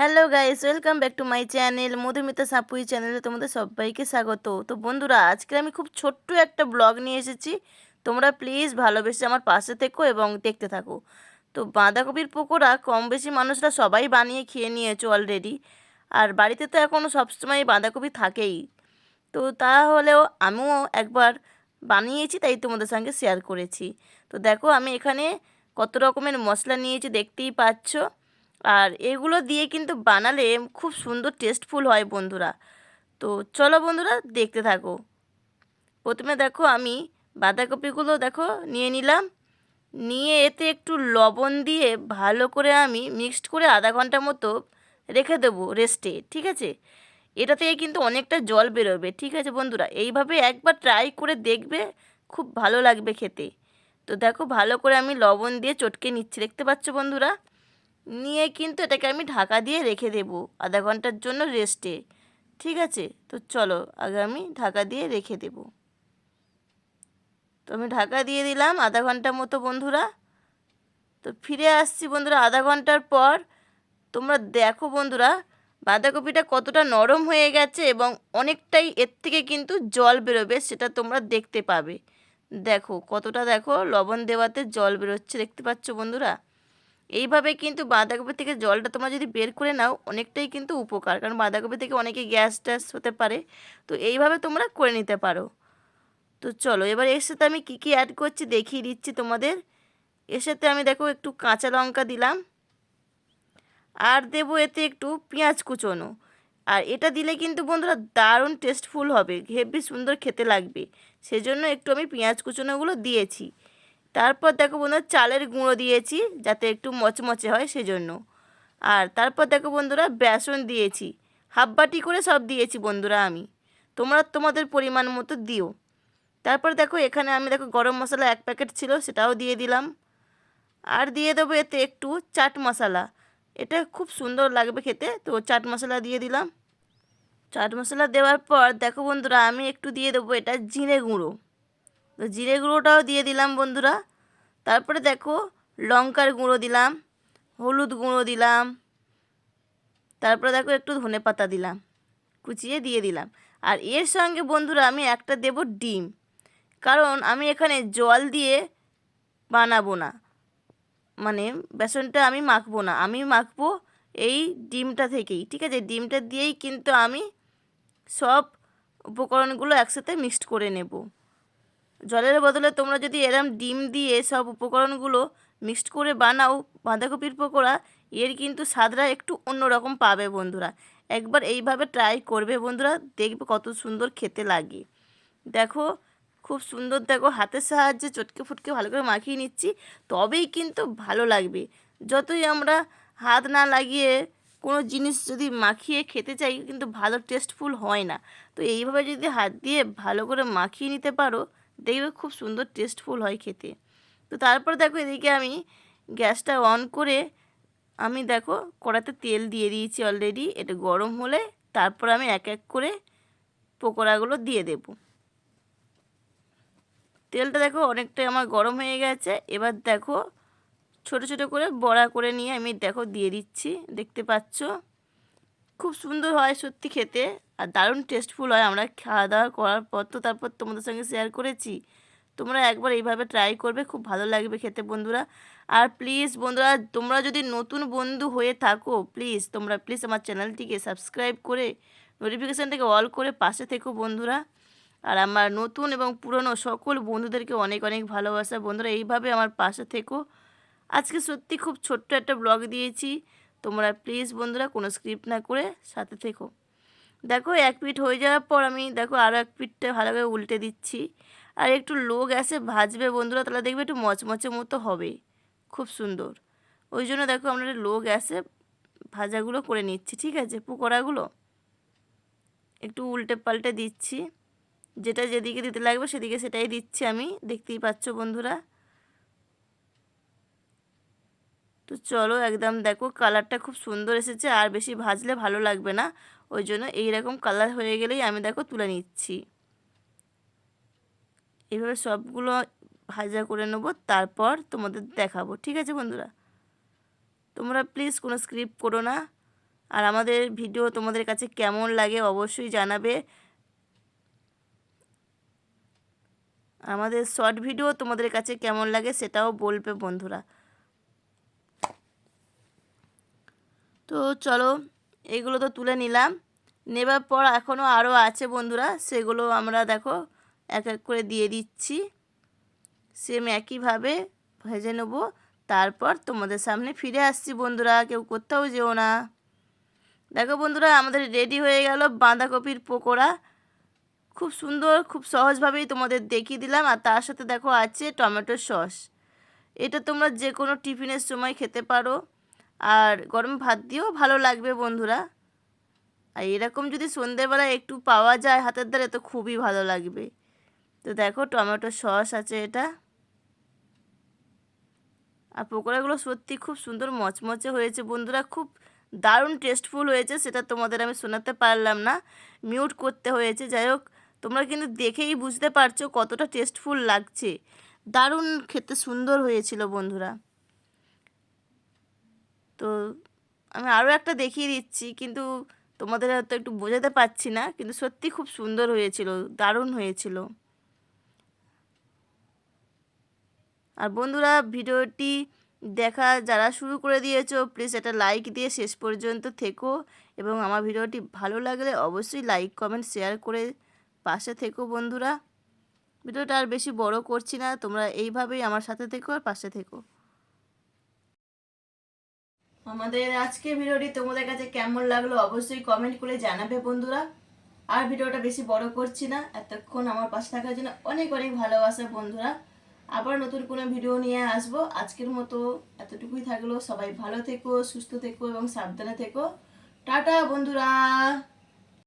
Hello guys welcome back to my channel Madhumita Sapui চ্যানেলে তোমাদের সবাইকে স্বাগত। তো বন্ধুরা, আজকে আমি খুব ছোট্ট একটা ব্লগ নিয়ে এসেছি। তোমরা প্লিজ ভালোবেসে আমার পাশে থেকো এবং দেখতে থাকো। তো বাঁধাকপির পকোড়া কম বেশি মানুষরা সবাই বানিয়ে খেয়ে নিয়েছো অলরেডি আর বাড়িতে তো এখনও সবসময় বাঁধাকপি থাকেই। তো তাহলেও আমিও একবার বানিয়েছি, তাই তোমাদের সঙ্গে শেয়ার করেছি। তো দেখো, আমি এখানে কত রকমের মশলা নিয়েছি, দেখতেই পাচ্ছ। আর এগুলো দিয়ে কিন্তু বানালে খুব সুন্দর টেস্টফুল হয় বন্ধুরা। তো চলো বন্ধুরা, দেখতে থাকো। প্রথমে দেখো আমি বাঁধাকপিগুলো দেখো, নিয়ে নিলাম। নিয়ে এতে একটু লবণ দিয়ে ভালো করে আমি মিক্সড করে আধা ঘণ্টা মতো রেখে দেবো রেস্টে ঠিক আছে? এটা থেকে কিন্তু অনেকটা জল বেরোবে, ঠিক আছে বন্ধুরা? এইভাবে একবার ট্রাই করে দেখবে, খুব ভালো লাগবে খেতে। তো দেখো ভালো করে আমি লবণ দিয়ে চটকে নিচ্ছি, দেখতে পাচ্ছ বন্ধুরা? নিয়ে কিন্তু এটাকে আমি ঢাকা দিয়ে রেখে দেব আধা ঘণ্টার জন্য রেস্টে ঠিক আছে? তো চলো, আগে আমি ঢাকা দিয়ে রেখে দেব। তো আমি ঢাকা দিয়ে দিলাম আধা ঘণ্টা মতো, বন্ধুরা। তো ফিরে আসছি বন্ধুরা আধা ঘণ্টার পর। তোমরা দেখো বন্ধুরা, বাঁধাকপিটা কতটা নরম হয়ে গেছে এবং অনেকটাই এর থেকে কিন্তু জল বেরোবে, সেটা তোমরা দেখতে পাবে। দেখো, কতটা দেখো, লবণ দেওয়াতে জল বেরোচ্ছে, দেখতে পাচ্ছ বন্ধুরা? এইভাবে কিন্তু বাঁধাকপি থেকে জলটা তোমরা যদি বের করে নাও, অনেকটাই কিন্তু উপকার। কারণ বাঁধাকপি থেকে অনেকে গ্যাস ট্যাস হতে পারে। তো এইভাবে তোমরা করে নিতে পারো। তো চলো, এবার এর সাথে আমি কী কী অ্যাড করছি দেখিয়ে দিচ্ছি তোমাদের। এর সাথে আমি দেখো একটু কাঁচা লঙ্কা দিলাম। আর দেবো এতে একটু পেঁয়াজ কুচোনো। আর এটা দিলে কিন্তু বন্ধুরা দারুণ টেস্টফুল হবে, হেভি সুন্দর খেতে লাগবে। সেজন্য একটু আমি পেঁয়াজ কুচোনোগুলো দিয়েছি। তারপর দেখো বন্ধুরা, চালের গুঁড়ো দিয়েছি যাতে একটু মচমচে হয় সেজন্য। আর তারপর দেখো বন্ধুরা, বেসন দিয়েছি। হাফ বাটি করে সব দিয়েছি বন্ধুরা আমি। তোমরা তোমাদের পরিমাণ মতো দিও। তারপর দেখো, এখানে আমি দেখো গরম মশলা এক প্যাকেট ছিল, সেটাও দিয়ে দিলাম। আর দিয়ে দেবো এতে একটু চাট মশলা। এটা খুব সুন্দর লাগবে খেতে, তো চাট মশলা দিয়ে দিলাম। চাট মশলা দেওয়ার পর দেখো বন্ধুরা, আমি একটু দিয়ে দেবো এটা জিরে গুঁড়ো। তো জিরে গুঁড়োটাও দিয়ে দিলাম বন্ধুরা। তারপরে দেখো লঙ্কার গুঁড়ো দিলাম, হলুদ গুঁড়ো দিলাম, তারপরে দেখো একটু ধনে পাতা দিলাম, কুচিয়ে দিয়ে দিলাম। আর এর সঙ্গে বন্ধুরা আমি একটা দেব ডিম, কারণ আমি এখানে জল দিয়ে বানাবো না। মানে বেসনটা আমি মাখবো না, আমি মাখবো এই ডিমটা থেকেই, ঠিক আছে? ডিমটা দিয়েই কিন্তু আমি সব উপকরণগুলো একসাথে মিক্সড করে নেব। জলের বদলে তোমরা যদি এরম ডিম দিয়ে সব উপকরণগুলো মিক্সড করে বানাও বাঁধাকপির পকোড়া, এর কিন্তু স্বাদটা একটু অন্যরকম পাবে বন্ধুরা। একবার এইভাবে ট্রাই করবে বন্ধুরা, দেখবে কত সুন্দর খেতে লাগে। দেখো, খুব সুন্দর দেখো, হাতের সাহায্যে চটকে ফুটকে ভালো করে মাখিয়ে নিচ্ছি, তবেই কিন্তু ভালো লাগবে। যতই আমরা হাত না লাগিয়ে কোনো জিনিস যদি মাখিয়ে খেতে চাই, কিন্তু ভালো টেস্টফুল হয় না। তো এইভাবে যদি হাত দিয়ে ভালো করে মাখিয়ে নিতে পারো দেখবে খুব সুন্দর টেস্টফুল হয় খেতে। তো তারপর দেখো এদিকে আমি গ্যাসটা অন করে আমি দেখো কড়াতে তেল দিয়ে দিয়েছি অলরেডি এটা গরম হলে তারপর আমি এক এক করে পকোড়াগুলো দিয়ে দেব। তেলটা দেখো অনেকটাই আমার গরম হয়ে গেছে, এবার দেখো ছোট ছোট করে বড়া করে নিয়ে আমি দেখো দিয়ে দিচ্ছি, দেখতে পাচ্ছ? খুব সুন্দর হয় সত্যি খেতে। আর দারুণ টেস্টফুল হয়। আমরা খাওয়া দাওয়া করার পর তো তারপর তোমাদের সঙ্গে শেয়ার করেছি। তোমরা একবার এইভাবে ট্রাই করবে, খুব ভালো লাগবে খেতে বন্ধুরা। আর প্লিজ বন্ধুরা, তোমরা যদি নতুন বন্ধু হয়ে থাকো প্লিজ তোমরা প্লিজ আমার চ্যানেলটিকে সাবস্ক্রাইব করে নোটিফিকেশানটাকে অল করে পাশে থেকো বন্ধুরা। আর আমার নতুন এবং পুরনো সকল বন্ধুদেরকে অনেক অনেক ভালোবাসা। বন্ধুরা, এইভাবে আমার পাশে থেকো। আজকে সত্যি খুব ছোট্ট একটা ব্লগ দিয়েছি। তোমরা প্লিজ বন্ধুরা কোনো স্ক্রিপ্ট না করে সাথে থেকো। দেখো এক পিঠ হয়ে যাওয়ার পর আমি দেখো আরও এক পিঠটা ভালো করে উল্টে দিচ্ছি। আর একটু লো গ্যাসে ভাজবে বন্ধুরা, তাহলে দেখবে একটু মচমচে মতো হবে। খুব সুন্দর। ওই জন্য দেখো আমরা লো গ্যাসে ভাজাগুলো করে নিচ্ছি, ঠিক আছে? পকোড়াগুলো একটু উল্টে পাল্টে দিচ্ছি। যেটা যেদিকে দিতে লাগবে সেদিকে সেটাই দিচ্ছি আমি। দেখতেই পাচ্ছ বন্ধুরা? তো চলো একদম দেখো কালারটা খুব সুন্দর এসেছে। আর বেশি ভাজলে ভালো লাগবে না। ওই জন্য এইরকম কালার হয়ে গেলেই আমি দেখো তুলে নিচ্ছি। এভাবে সবগুলো ভাজা করে নেব, তারপর তোমাদের দেখাবো, ঠিক আছে বন্ধুরা? তোমরা প্লিজ কোনো স্ক্রিপ্ট করো না। আর আমাদের ভিডিও তোমাদের কাছে কেমন লাগে অবশ্যই জানাবে। আমাদের শর্ট ভিডিও তোমাদের কাছে কেমন লাগে সেটাও বলবে বন্ধুরা। তো চলো এগুলো তো তুলে নিলাম। নেবার পর এখনও আরও আছে বন্ধুরা, সেগুলো আমরা দেখো এক এক করে দিয়ে দিচ্ছি। সেম একইভাবে ভেজে নেব, তারপর তোমাদের সামনে ফিরে আসছি বন্ধুরা, কেউ কোথাও যেও না। দেখো বন্ধুরা, আমাদের রেডি হয়ে গেল বাঁধাকপির পকোড়া। খুব সুন্দর, খুব সহজভাবেই তোমাদের দেখিয়ে দিলাম, আর তার সাথে দেখো আছে টমেটো সস। এটা তোমরা যে কোনো টিফিনের সময় খেতে পারো। আর গরম ভাত দিয়েও ভালো লাগবে বন্ধুরা। আর এরকম যদি সন্ধেবেলা একটু পাওয়া যায় হাতের দ্বারে, তো খুবই ভালো লাগবে। তো দেখো, টমেটো সস আছে এটা। আর পকোড়াগুলো সত্যি খুব সুন্দর মচমচে হয়েছে বন্ধুরা। খুব দারুণ টেস্টফুল হয়েছে, সেটা তোমাদের আমি শোনাতে পারলাম না। মিউট করতে হয়েছে। যাই হোক, তোমরা কিন্তু দেখেই বুঝতে পারছ কতটা টেস্টফুল লাগছে। দারুণ খেতে সুন্দর হয়েছিল বন্ধুরা। তো আমি আরও একটা দেখিয়ে দিচ্ছি, কিন্তু তোমাদের হয়তো একটু বোঝাতে পারছি না, কিন্তু সত্যি খুব সুন্দর হয়েছিল, দারুণ হয়েছিল। আর বন্ধুরা, ভিডিওটি দেখা যারা শুরু করে দিয়েছ প্লিজ একটা লাইক দিয়ে শেষ পর্যন্ত থেকো, এবং আমার ভিডিওটি ভালো লাগলে অবশ্যই লাইক কমেন্ট শেয়ার করে পাশে থেকো বন্ধুরা। ভিডিওটা আর বেশি বড় করছি না, তোমরা এইভাবেই আমার সাথে থেকো আর পাশে থেকো। আমাদের আজকে ভিডিওটি তোমাদের কাছে কেমন লাগল অবশ্যই কমেন্ট করে জানাবে বন্ধুরা। আর ভিডিওটা বেশি বড় করছি না, এতক্ষণ আমার পাশে থাকার জন্য অনেক অনেক ভালোবাসা বন্ধুরা। আবার নতুন কোনো ভিডিও নিয়ে আসব। আজকের মতো এতটুকুই থাকল। সবাই ভালো থেকো, সুস্থ থেকো এবং সাবধানে থেকো। টাটা বন্ধুরা।